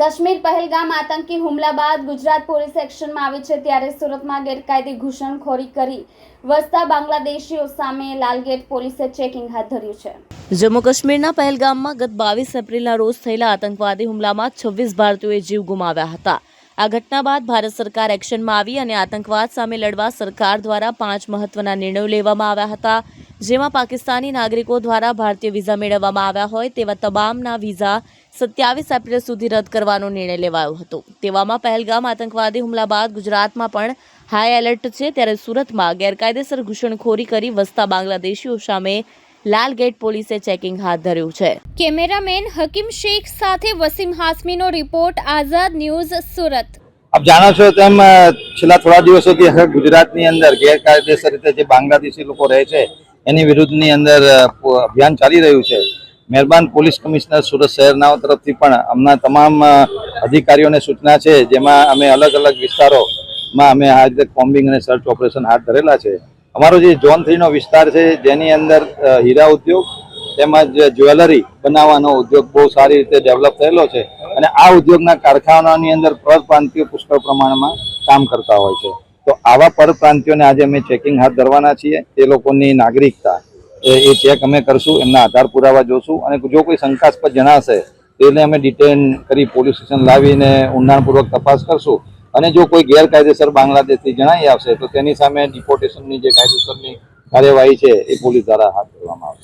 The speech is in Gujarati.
કાશ્મીર પહેલગામ આતંકી હુમલા બાદ ગુજરાત પોલીસ એક્શનમાં આવી છે ત્યારે સુરતમાં ગેરકાયદે ઘૂસણખોરી કરી વસતા બાંગ્લાદેશીઓ સામે લાલગેટ પોલીસે ચેકિંગ હાથ ધર્યું છે. જમ્મુ કાશ્મીરના પહેલગામમાં ગત બાવીસ એપ્રિલના રોજ થયેલા આતંકવાદી હુમલામાં છવ્વીસ ભારતીયોએ જીવ ગુમાવ્યા હતા. આ ઘટના બાદ ભારત સરકાર એક્શનમાં આવી અને આતંકવાદ સામે લડવા સરકાર દ્વારા પાંચ મહત્વના નિર્ણયો લેવામાં આવ્યા હતા. જેમાં પાકિસ્તાની નાગરિકો દ્વારા ભારતીય વિઝા મેળવવામાં આવ્યા હોય તેવા તમામના વિઝા સત્યાવીસ એપ્રિલ સુધી રદ કરવાનો નિર્ણય લેવાયો હતો. તેવામાં પહેલગામ આતંકવાદી હુમલા બાદ ગુજરાતમાં પણ હાઈ એલર્ટ છે ત્યારે સુરતમાં ગેરકાયદેસર ઘૂસણખોરી કરી વસતા બાંગ્લાદેશીઓ સામે લાલ ગેટ પોલીસે ચેકિંગ હાથ ધર્યું છે. કેમેરામેન હકીમ શેખ સાથે વસીમ હાસમીનો રિપોર્ટ આઝાદ ન્યૂઝ સુરત. આપ જાણો છો તેમ છેલ્લા થોડા દિવસોથી ગુજરાતની અંદર ગેરકાયદેસર રીતે જે બાંગ્લાદેશી લોકો રહે છે એની વિરુદ્ધની અંદર અભિયાન ચાલી રહ્યું છે. મહેરબાન પોલીસ કમિશનર સુરત શહેરના તરફથી પણ અમના તમામ અધિકારીઓને સૂચના છે, જેમાં અમે અલગ અલગ વિસ્તારોમાં અમે રીતે કોમ્બિંગ અને સર્ચ ઓપરેશન હાથ ધરેલા છે. અમારો જે ઝોન થ્રીનો વિસ્તાર છે, જેની અંદર હીરા ઉદ્યોગ તેમજ જ્વેલરી બનાવવાનો ઉદ્યોગ બહુ સારી રીતે ડેવલપ થયેલો છે અને આ ઉદ્યોગના કારખાનાની અંદર પ્રાંતિય પુષ્કળ પ્રમાણમાં કામ કરતા હોય છે. તો આવા પરપ્રાંતિઓને આજે અમે ચેકિંગ હાથ ધરવાના છીએ. તે લોકોની નાગરિકતા. એ એ ચેક અમે કરશું, એમના આધાર પુરાવા જોશું અને જો કોઈ શંકાસ્પદ જણાશે, તો એને અમે ડિટેન કરી પોલીસ સ્ટેશન લાવીને ઊંડાણપૂર્વક તપાસ કરશું. અને જો કોઈ ગેરકાયદેસર બાંગ્લાદેશથી જણાઈ આવશે, તો તેની સામે ડિપોર્ટેશનની જે કાયદેસરની કાર્યવાહી છે, એ પોલીસ દ્વારા હાથ ધરવામાં આવશે.